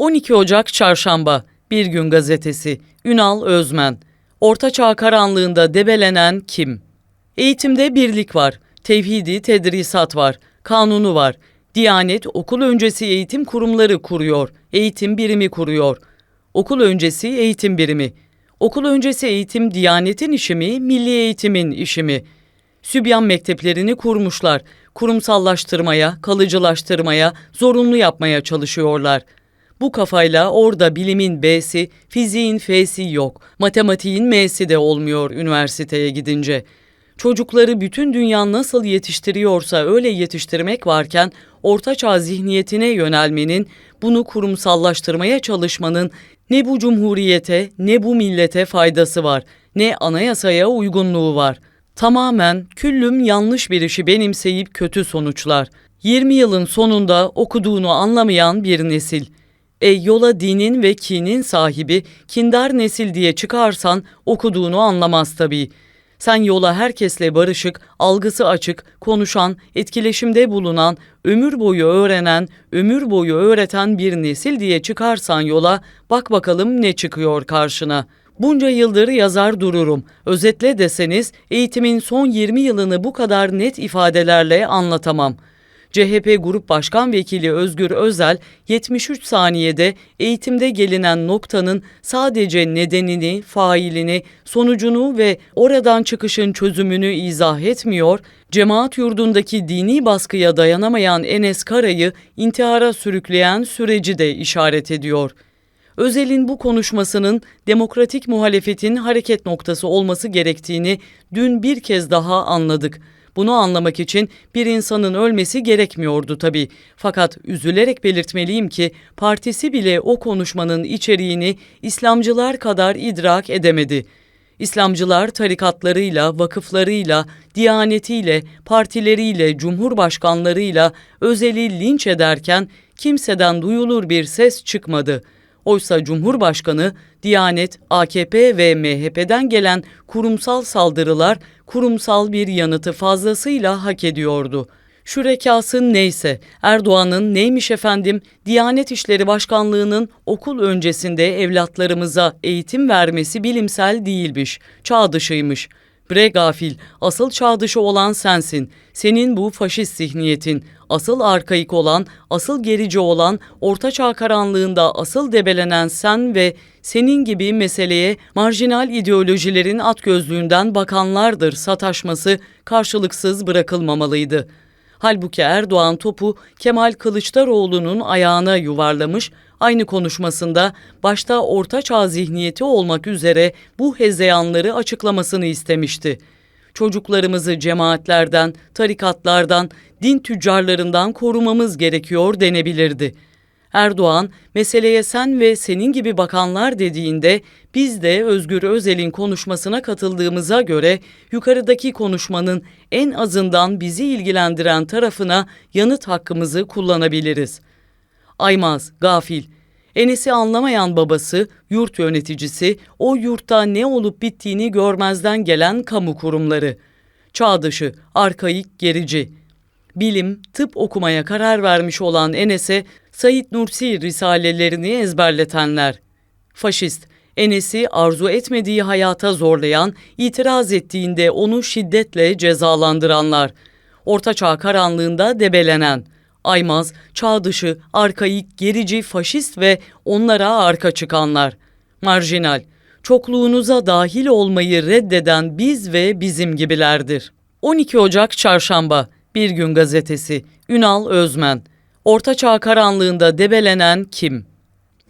12 Ocak Çarşamba Bir Gün Gazetesi Ünal Özmen Ortaçağ karanlığında debelenen kim? Eğitimde birlik var, tevhidi tedrisat var, kanunu var. Diyanet okul öncesi eğitim kurumları kuruyor, eğitim birimi kuruyor. Okul öncesi eğitim birimi. Okul öncesi eğitim Diyanet'in işi mi, milli eğitimin işi mi? Sübyan mekteplerini kurmuşlar. Kurumsallaştırmaya, kalıcılaştırmaya, zorunlu yapmaya çalışıyorlar. Bu kafayla orada bilimin B'si, fiziğin F'si yok. Matematiğin M'si de olmuyor üniversiteye gidince. Çocukları bütün dünya nasıl yetiştiriyorsa öyle yetiştirmek varken ortaçağ zihniyetine yönelmenin, bunu kurumsallaştırmaya çalışmanın ne bu cumhuriyete ne bu millete faydası var, ne anayasaya uygunluğu var. Tamamen küllüm yanlış bir işi benimseyip kötü sonuçlar. 20 yılın sonunda okuduğunu anlamayan bir nesil. E yola dinin ve kinin sahibi kindar nesil diye çıkarsan okuduğunu anlamaz tabii. Sen yola herkesle barışık, algısı açık, konuşan, etkileşimde bulunan, ömür boyu öğrenen, ömür boyu öğreten bir nesil diye çıkarsan yola, bak bakalım ne çıkıyor karşına. Bunca yıldır yazar dururum. Özetle deseniz eğitimin son 20 yılını bu kadar net ifadelerle anlatamam.'' CHP Grup Başkan Vekili Özgür Özel 73 saniyede eğitimde gelinen noktanın sadece nedenini, failini, sonucunu ve oradan çıkışın çözümünü izah etmiyor, cemaat yurdundaki dini baskıya dayanamayan Enes Kara'yı intihara sürükleyen süreci de işaret ediyor. Özel'in bu konuşmasının demokratik muhalefetin hareket noktası olması gerektiğini dün bir kez daha anladık. Bunu anlamak için bir insanın ölmesi gerekmiyordu tabii. Fakat üzülerek belirtmeliyim ki partisi bile o konuşmanın içeriğini İslamcılar kadar idrak edemedi. İslamcılar tarikatlarıyla, vakıflarıyla, diyanetiyle, partileriyle, cumhurbaşkanlarıyla özeli linç ederken kimseden duyulur bir ses çıkmadı.'' Oysa Cumhurbaşkanı, Diyanet, AKP ve MHP'den gelen kurumsal saldırılar kurumsal bir yanıtı fazlasıyla hak ediyordu. Şürekası neyse, Erdoğan'ın neymiş efendim, Diyanet İşleri Başkanlığı'nın okul öncesinde evlatlarımıza eğitim vermesi bilimsel değilmiş, çağ dışıymış. Bre gafil, asıl çağ olan sensin. Senin bu faşist zihniyetin, asıl arkaik olan, asıl gerici olan, ortaçağ karanlığında asıl debelenen sen ve senin gibi meseleye marjinal ideolojilerin at gözlüğünden bakanlardır sataşması karşılıksız bırakılmamalıydı. Halbuki Erdoğan topu Kemal Kılıçdaroğlu'nun ayağına yuvarlamış, aynı konuşmasında başta Orta Çağ zihniyeti olmak üzere bu hezeyanları açıklamasını istemişti. Çocuklarımızı cemaatlerden, tarikatlardan, din tüccarlarından korumamız gerekiyor denebilirdi. Erdoğan, meseleye sen ve senin gibi bakanlar dediğinde biz de Özgür Özel'in konuşmasına katıldığımıza göre yukarıdaki konuşmanın en azından bizi ilgilendiren tarafına yanıt hakkımızı kullanabiliriz. Aymaz, gafil, Enes'i anlamayan babası, yurt yöneticisi, o yurtta ne olup bittiğini görmezden gelen kamu kurumları. Çağdışı, arkaik, gerici. Bilim, tıp okumaya karar vermiş olan Enes'e Said Nursi risalelerini ezberletenler. Faşist, Enes'i arzu etmediği hayata zorlayan, itiraz ettiğinde onu şiddetle cezalandıranlar. Ortaçağ karanlığında debelenen. Aymaz, çağ dışı, arkaik, gerici, faşist ve onlara arka çıkanlar. Marjinal, çokluğunuza dahil olmayı reddeden biz ve bizim gibilerdir. 12 Ocak Çarşamba Bir Gün Gazetesi Ünal Özmen Ortaçağ karanlığında debelenen kim?